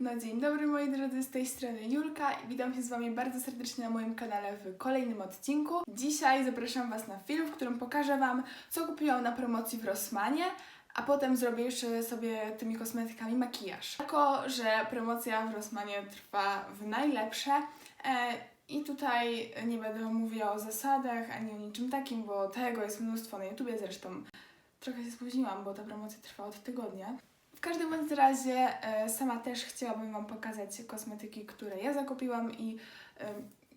No dzień dobry moi drodzy, z tej strony Julka i witam się z Wami bardzo serdecznie na moim kanale w kolejnym odcinku. Dzisiaj zapraszam Was na film, w którym pokażę Wam, co kupiłam na promocji w Rossmanie, a potem zrobię jeszcze sobie tymi kosmetykami makijaż. Jako, że promocja w Rossmanie trwa w najlepsze e, i tutaj nie będę mówiła o zasadach ani o niczym takim, bo tego jest mnóstwo na YouTubie, zresztą trochę się spóźniłam, bo ta promocja trwa od tygodnia. W każdym bądź razie e, sama też chciałabym Wam pokazać kosmetyki, które ja zakupiłam i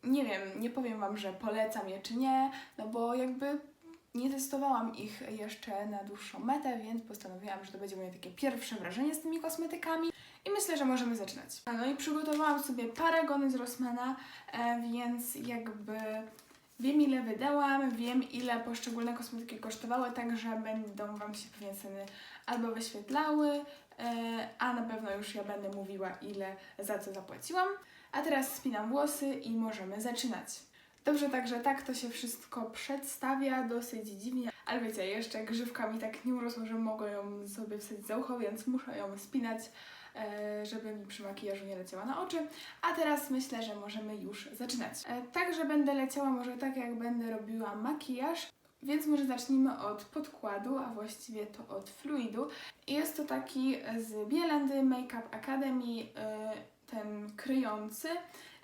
nie wiem, nie powiem Wam, że polecam je czy nie, no bo jakby nie testowałam ich jeszcze na dłuższą metę, więc postanowiłam, że to będzie moje takie pierwsze wrażenie z tymi kosmetykami i myślę, że możemy zaczynać. No i przygotowałam sobie paragony z Rossmana, e, więc jakby wiem ile wydałam, wiem ile poszczególne kosmetyki kosztowały, także będą Wam się pewnie ceny albo wyświetlały, e, a na pewno już ja będę mówiła ile za co zapłaciłam. A teraz spinam włosy i możemy zaczynać. Dobrze, także tak to się wszystko przedstawia, dosyć dziwnie, ale wiecie, jeszcze grzywka mi tak nie urosła, że mogę ją sobie wsadzić za ucho, więc muszę ją spinać, żeby mi przy makijażu nie leciała na oczy. A teraz myślę, że możemy już zaczynać. E, Także będę leciała może tak, jak będę robiła makijaż. Więc może zacznijmy od podkładu, a właściwie to od fluidu. Jest to taki z Bielandy Makeup Academy, y, ten kryjący.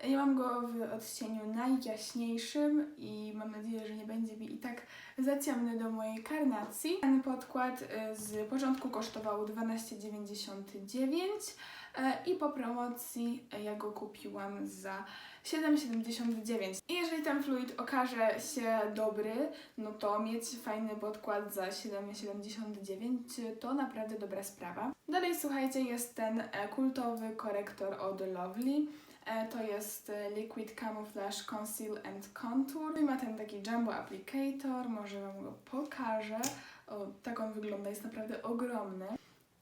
Ja mam go w odcieniu najjaśniejszym i mam nadzieję, że nie będzie mi i tak za ciemny do mojej karnacji. Ten podkład y, z początku kosztował 12,99 y, i po promocji ja go kupiłam za 7,79. I jeżeli ten fluid okaże się dobry, no to mieć fajny podkład za 7,79 to naprawdę dobra sprawa. Dalej słuchajcie, jest ten e, kultowy korektor od Lovely. E, To jest e, Liquid Camouflage Conceal and Contour. I ma ten taki jumbo applicator, może Wam go pokażę. O, tak on wygląda, jest naprawdę ogromny.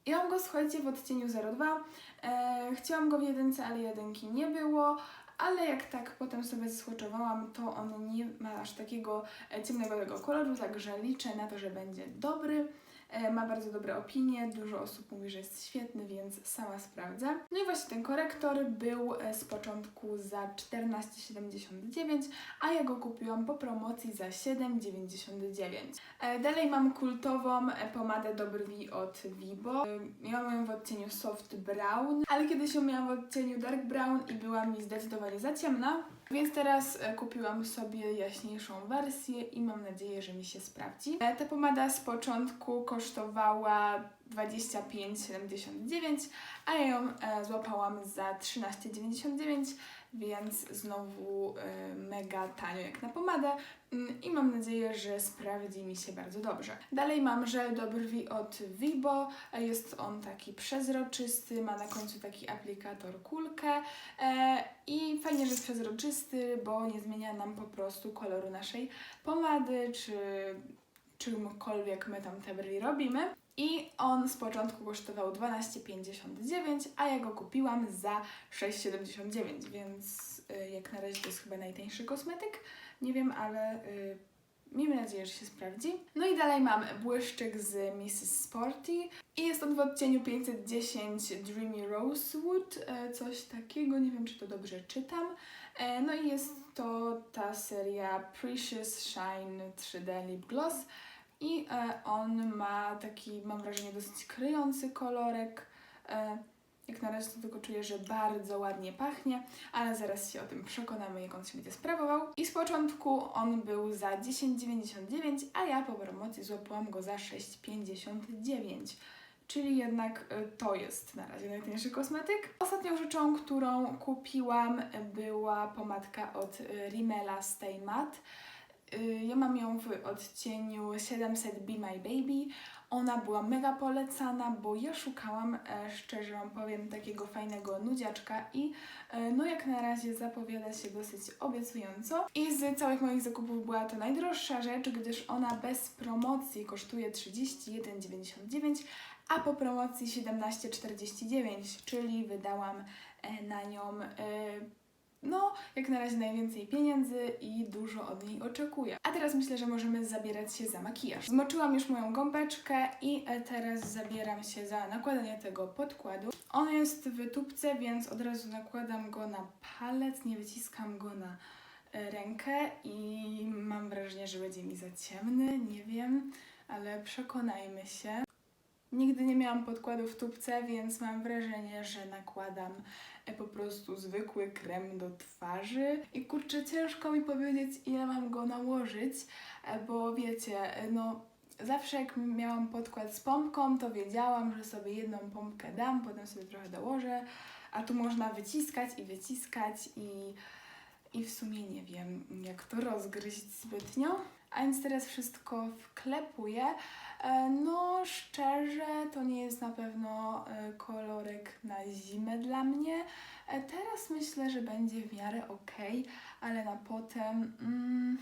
Ja mam go, słuchajcie, w odcieniu 02. E, chciałam go w jedynce, ale jedynki nie było. Ale jak tak potem sobie zesłoczowałam, to on nie ma aż takiego e, ciemnego koloru, także liczę na to, że będzie dobry. E, Ma bardzo dobre opinie, dużo osób mówi, że jest świetny, więc sama sprawdzę. No i właśnie ten korektor był e, z początku za 14,79, a ja go kupiłam po promocji za 7,99. E, Dalej mam kultową pomadę do brwi od Vibo. Ja mam ją w odcieniu soft brown, ale kiedyś ją miałam w odcieniu dark brown i była mi zdecydowanie za ciemna. Więc teraz kupiłam sobie jaśniejszą wersję i mam nadzieję, że mi się sprawdzi. Ta pomada z początku kosztowała 25,79, a ja ją e, złapałam za 13,99, więc znowu e, mega tanio jak na pomadę Mm, i mam nadzieję, że sprawdzi mi się bardzo dobrze. Dalej mam żel do brwi od Vibo, jest on taki przezroczysty, ma na końcu taki aplikator kulkę e, i fajnie, że jest przezroczysty, bo nie zmienia nam po prostu koloru naszej pomady, czy czymkolwiek my tam te brwi robimy. I on z początku kosztował 12,59, a ja go kupiłam za 6,79, więc y, jak na razie to jest chyba najtańszy kosmetyk. Nie wiem, ale y, miejmy nadzieję, że się sprawdzi. No i dalej mam błyszczyk z Mrs. Sporty i jest on w odcieniu 510 Dreamy Rosewood, e, coś takiego, nie wiem czy to dobrze czytam. E, No i jest to ta seria Precious Shine 3D Lip Gloss i e, on ma taki, mam wrażenie, dosyć kryjący kolorek. E, Jak na razie to tylko czuję, że bardzo ładnie pachnie, ale zaraz się o tym przekonamy, jak on się będzie sprawował. I z początku on był za 10,99, a ja po promocji złapałam go za 6,59. Czyli jednak y, to jest na razie najtańszy kosmetyk. Ostatnią rzeczą, którą kupiłam, była pomadka od y, Rimmela Stay Matte. Y, Ja mam ją w odcieniu 700 Be My Baby. Ona była mega polecana, bo ja szukałam, e, szczerze Wam powiem, takiego fajnego nudziaczka i e, no jak na razie zapowiada się dosyć obiecująco. I z całych moich zakupów była to najdroższa rzecz, gdyż ona bez promocji kosztuje 31,99, a po promocji 17,49, czyli wydałam e, na nią e, no, jak na razie najwięcej pieniędzy i dużo od niej oczekuję. A teraz myślę, że możemy zabierać się za makijaż. Zmoczyłam już moją gąbeczkę i e, teraz zabieram się za nakładanie tego podkładu. On jest w tubce, więc od razu nakładam go na palec, nie wyciskam go na rękę i mam wrażenie, że będzie mi za ciemny, nie wiem, ale przekonajmy się. Nigdy nie miałam podkładu w tubce, więc mam wrażenie, że nakładam e, po prostu zwykły krem do twarzy. I kurczę, ciężko mi powiedzieć, ile mam go nałożyć, e, bo wiecie, e, no zawsze jak miałam podkład z pompką, to wiedziałam, że sobie jedną pompkę dam, potem sobie trochę dołożę, a tu można wyciskać i wyciskać i, i w sumie nie wiem, jak to rozgryźć zbytnio. A więc teraz wszystko wklepuję. E, No, szczerze, to nie jest na pewno e, kolorek na zimę dla mnie. E, Teraz myślę, że będzie w miarę ok, ale na potem mm,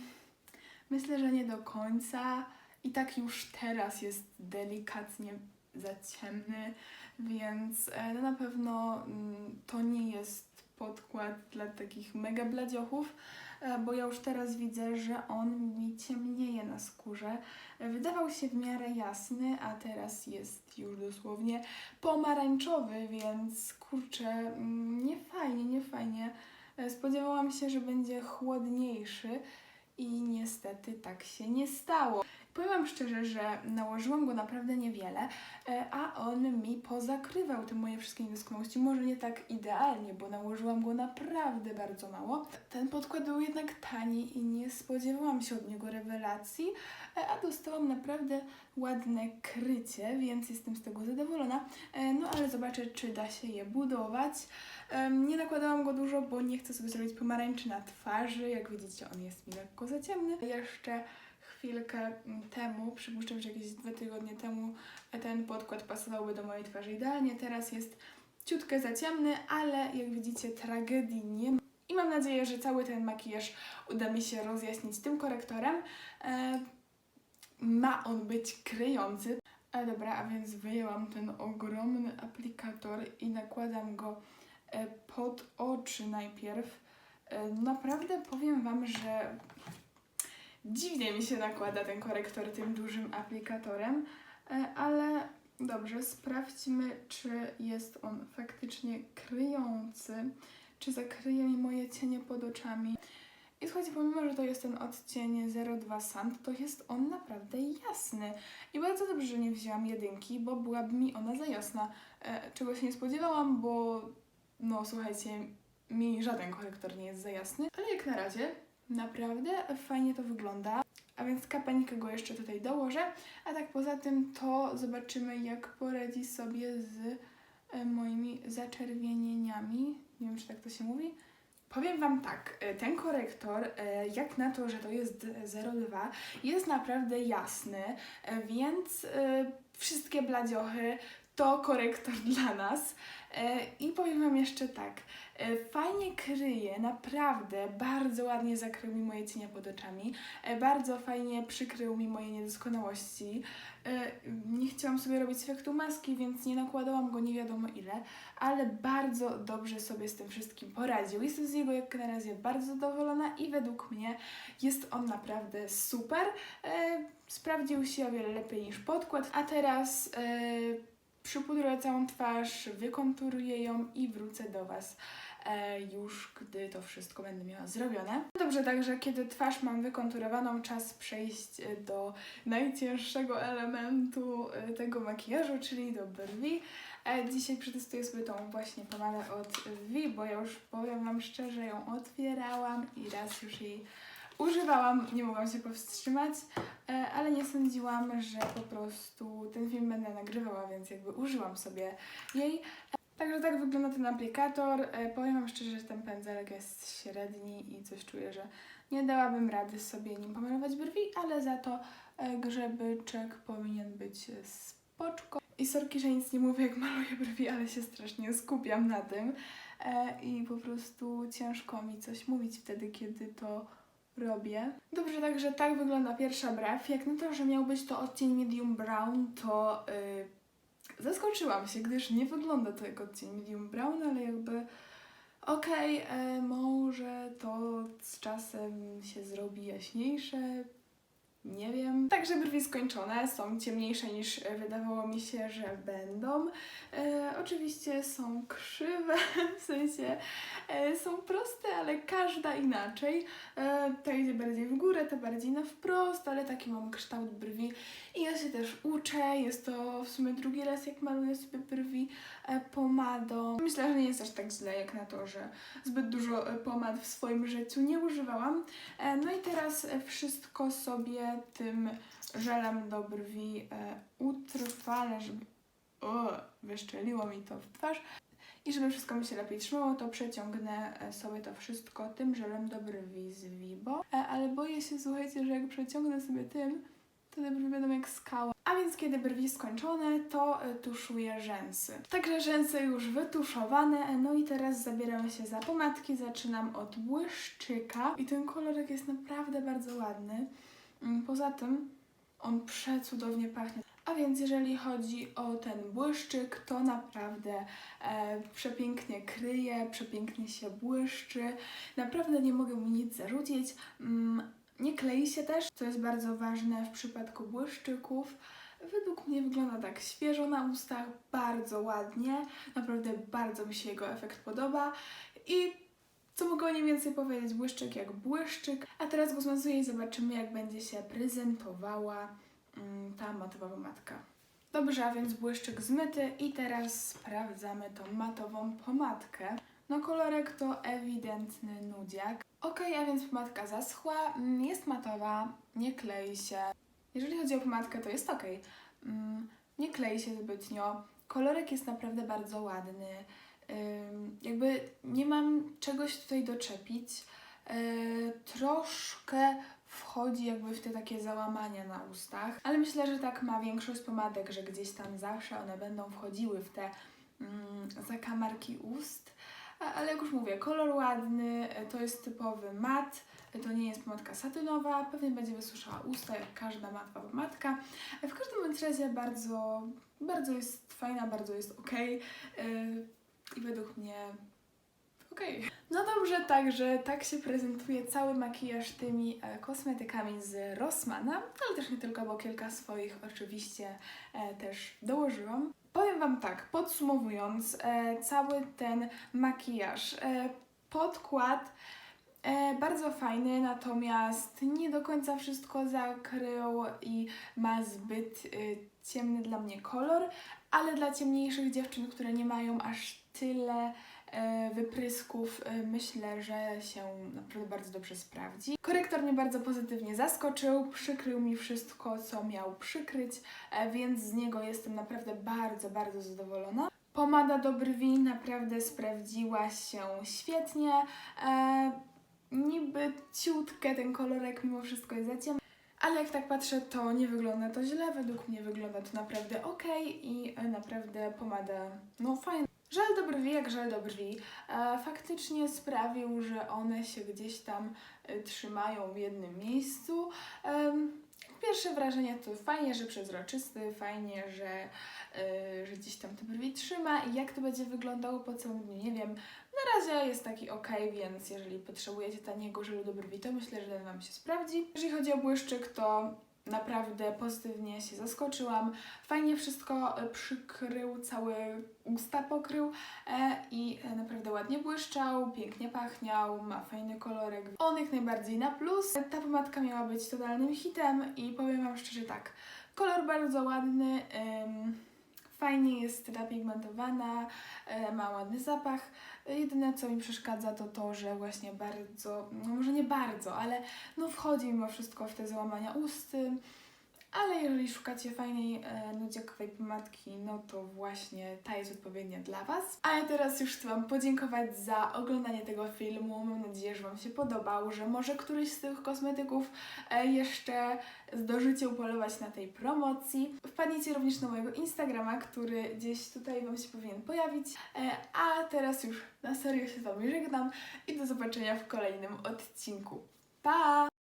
myślę, że nie do końca. I tak już teraz jest delikatnie za ciemny, więc no na pewno mm, to nie jest podkład dla takich mega bladziochów, e, bo ja już teraz widzę, że on mi ciemnieje na skórze. E, Wydawał się w miarę jasny, a teraz jest już dosłownie pomarańczowy, więc kurczę, mm, nie fajnie, nie fajnie. E, Spodziewałam się, że będzie chłodniejszy i niestety tak się nie stało. Powiem Wam szczerze, że nałożyłam go naprawdę niewiele, e, a on mi pozakrywał te moje wszystkie niedoskonałości. Może nie tak idealnie, bo nałożyłam go naprawdę bardzo mało. Ten podkład był jednak tani i nie spodziewałam się od niego rewelacji, e, a dostałam naprawdę ładne krycie, więc jestem z tego zadowolona. E, No ale zobaczę, czy da się je budować. Nie nakładałam go dużo, bo nie chcę sobie zrobić pomarańczy na twarzy. Jak widzicie, on jest mi lekko za ciemny. Jeszcze chwilkę temu, przypuszczam, że jakieś dwa tygodnie temu ten podkład pasowałby do mojej twarzy idealnie. Teraz jest ciutkę za ciemny, ale jak widzicie tragedii nie ma. I mam nadzieję, że cały ten makijaż uda mi się rozjaśnić tym korektorem. E, ma on być kryjący. E, dobra, a więc wyjęłam ten ogromny aplikator i nakładam go e, pod oczy najpierw. E, Naprawdę powiem Wam, że dziwnie mi się nakłada ten korektor tym dużym aplikatorem, e, ale dobrze, sprawdźmy, czy jest on faktycznie kryjący, czy zakryje mi moje cienie pod oczami. I słuchajcie, pomimo, że to jest ten odcień 02 Sand, to jest on naprawdę jasny. I bardzo dobrze, że nie wzięłam jedynki, bo byłaby mi ona za jasna. E, czego się nie spodziewałam, bo no słuchajcie, mi żaden korektor nie jest za jasny. Ale jak na razie, naprawdę fajnie to wygląda. A więc kapeńkę go jeszcze tutaj dołożę. A tak poza tym to zobaczymy, jak poradzi sobie z e, moimi zaczerwienieniami. Nie wiem, czy tak to się mówi. Powiem Wam tak, e, ten korektor, e, jak na to, że to jest 02, jest naprawdę jasny, więc wszystkie bladziochy to korektor dla nas. E, I powiem Wam jeszcze tak, e, fajnie kryje, naprawdę bardzo ładnie zakrył mi moje cienie pod oczami, e, bardzo fajnie przykrył mi moje niedoskonałości. Nie chciałam sobie robić efektu maski, więc nie nakładałam go nie wiadomo ile, ale bardzo dobrze sobie z tym wszystkim poradził. Jestem z niego jak na razie bardzo zadowolona i według mnie jest on naprawdę super. Sprawdził się o wiele lepiej niż podkład, a teraz przypudruję całą twarz, wykonturuję ją i wrócę do Was e, już, gdy to wszystko będę miała zrobione. Dobrze, także kiedy twarz mam wykonturowaną, czas przejść e, do najcięższego elementu e, tego makijażu, czyli do brwi. Dzisiaj przetestuję sobie tą właśnie pomadę od V, bo ja już powiem Wam szczerze, ją otwierałam i raz już jej używałam, nie mogłam się powstrzymać, e, ale nie sądziłam, że po prostu ten film będę nagrywała, więc jakby użyłam sobie jej. Także tak wygląda ten aplikator. E, Powiem Wam szczerze, że ten pędzelek jest średni i coś czuję, że nie dałabym rady sobie nim pomalować brwi, ale za to e, grzebyczek powinien być spoczko. I sorki, że nic nie mówię jak maluję brwi, ale się strasznie skupiam na tym i po prostu ciężko mi coś mówić wtedy, kiedy to robię. Dobrze, także tak wygląda pierwsza brew. Jak na to, że miał być to odcień medium brown, to yy, zaskoczyłam się, gdyż nie wygląda to jak odcień medium brown, ale jakby Okej, e, może to z czasem się zrobi jaśniejsze. Nie wiem. Także brwi skończone, są ciemniejsze niż e, wydawało mi się, że będą. E, oczywiście są krzywe, w sensie e, są proste, ale każda inaczej. E, ta idzie bardziej w górę, ta bardziej na wprost, ale taki mam kształt brwi. I ja się też uczę, jest to w sumie drugi raz jak maluję sobie brwi e, pomadą. Myślę, że nie jest aż tak źle jak na to, że zbyt dużo e, pomad w swoim życiu nie używałam. E, No i teraz wszystko sobie tym żelem do brwi e, utrwalę, żeby o, wyszczeliło mi to w twarz. I żeby wszystko mi się lepiej trzymało, to przeciągnę e, sobie to wszystko tym żelem do brwi z Vibo. E, Ale boję się, słuchajcie, że jak przeciągnę sobie tym, to te brwi będą jak skała. A więc kiedy brwi skończone, to e, tuszuję rzęsy. Także rzęsy już wytuszowane, e, no i teraz zabieramy się za pomadki. Zaczynam od błyszczyka i ten kolorek jest naprawdę bardzo ładny. Mm, Poza tym on przecudownie pachnie. A więc jeżeli chodzi o ten błyszczyk, to naprawdę e, przepięknie kryje, przepięknie się błyszczy. Naprawdę nie mogę mu nic zarzucić. Mm, nie klei się też, co jest bardzo ważne w przypadku błyszczyków. Według mnie wygląda tak świeżo na ustach, bardzo ładnie. Naprawdę bardzo mi się jego efekt podoba. I co mogę o nim więcej powiedzieć? Błyszczyk jak błyszczyk. A teraz go zmazuję i zobaczymy, jak będzie się prezentowała mm, ta matowa pomadka. Dobrze, a więc błyszczyk zmyty i teraz sprawdzamy tą matową pomadkę. No kolorek to ewidentny nudziak. Ok, a więc pomadka zaschła, mm, jest matowa, nie klei się. Jeżeli chodzi o pomadkę, to jest ok. Mm, Nie klei się zbytnio. Kolorek jest naprawdę bardzo ładny. Jakby nie mam czegoś tutaj doczepić. Yy, Troszkę wchodzi jakby w te takie załamania na ustach, ale myślę, że tak ma większość pomadek, że gdzieś tam zawsze one będą wchodziły w te mm, zakamarki ust. Ale jak już mówię, kolor ładny, e, to jest typowy mat, e, to nie jest pomadka satynowa, pewnie będzie wysuszała usta jak każda matwa pomadka. E, W każdym razie bardzo, bardzo jest fajna, bardzo jest ok i według mnie okej. No dobrze, także tak się prezentuje cały makijaż tymi e, kosmetykami z Rossmana, ale też nie tylko, bo kilka swoich oczywiście e, też dołożyłam. Powiem Wam tak, podsumowując e, cały ten makijaż, e, podkład bardzo fajny, natomiast nie do końca wszystko zakrył i ma zbyt e, ciemny dla mnie kolor, ale dla ciemniejszych dziewczyn, które nie mają aż tyle e, wyprysków, e, myślę, że się naprawdę bardzo dobrze sprawdzi. Korektor mnie bardzo pozytywnie zaskoczył, przykrył mi wszystko, co miał przykryć, e, więc z niego jestem naprawdę bardzo, bardzo zadowolona. Pomada do brwi naprawdę sprawdziła się świetnie. Niby ciutkę ten kolorek mimo wszystko jest za ciemny. Ale jak tak patrzę, to nie wygląda to źle. Według mnie wygląda to naprawdę ok i e, naprawdę pomada, no fajna. Żel do brwi jak żel do brwi. E, faktycznie sprawił, że one się gdzieś tam e, trzymają w jednym miejscu. Pierwsze wrażenie to fajnie, że przezroczysty, fajnie, że, e, że gdzieś tam te brwi trzyma i jak to będzie wyglądało po całym dniu, nie wiem. Na razie jest taki ok, więc jeżeli potrzebujecie taniego żelu do brwi, to myślę, że ten Wam się sprawdzi. Jeżeli chodzi o błyszczyk, to naprawdę pozytywnie się zaskoczyłam. Fajnie wszystko e, przykrył, całe usta pokrył e, i e, naprawdę ładnie błyszczał, pięknie pachniał, ma fajny kolorek. On jak najbardziej na plus. Ta pomadka miała być totalnym hitem i powiem Wam szczerze tak, kolor bardzo ładny, ym, fajnie jest napigmentowana, e, ma ładny zapach. Jedyne co mi przeszkadza to to, że właśnie bardzo, no może nie bardzo, ale no wchodzi mimo wszystko w te załamania usty. Ale jeżeli szukacie fajnej e, nudziakowej pomadki, no to właśnie ta jest odpowiednia dla Was. A ja teraz już chcę Wam podziękować za oglądanie tego filmu. Mam nadzieję, że Wam się podobał, że może któryś z tych kosmetyków e, jeszcze zdążycie upolować na tej promocji. Wpadnijcie również na mojego Instagrama, który gdzieś tutaj Wam się powinien pojawić. E, a teraz już na serio się z Wami żegnam i do zobaczenia w kolejnym odcinku. Pa!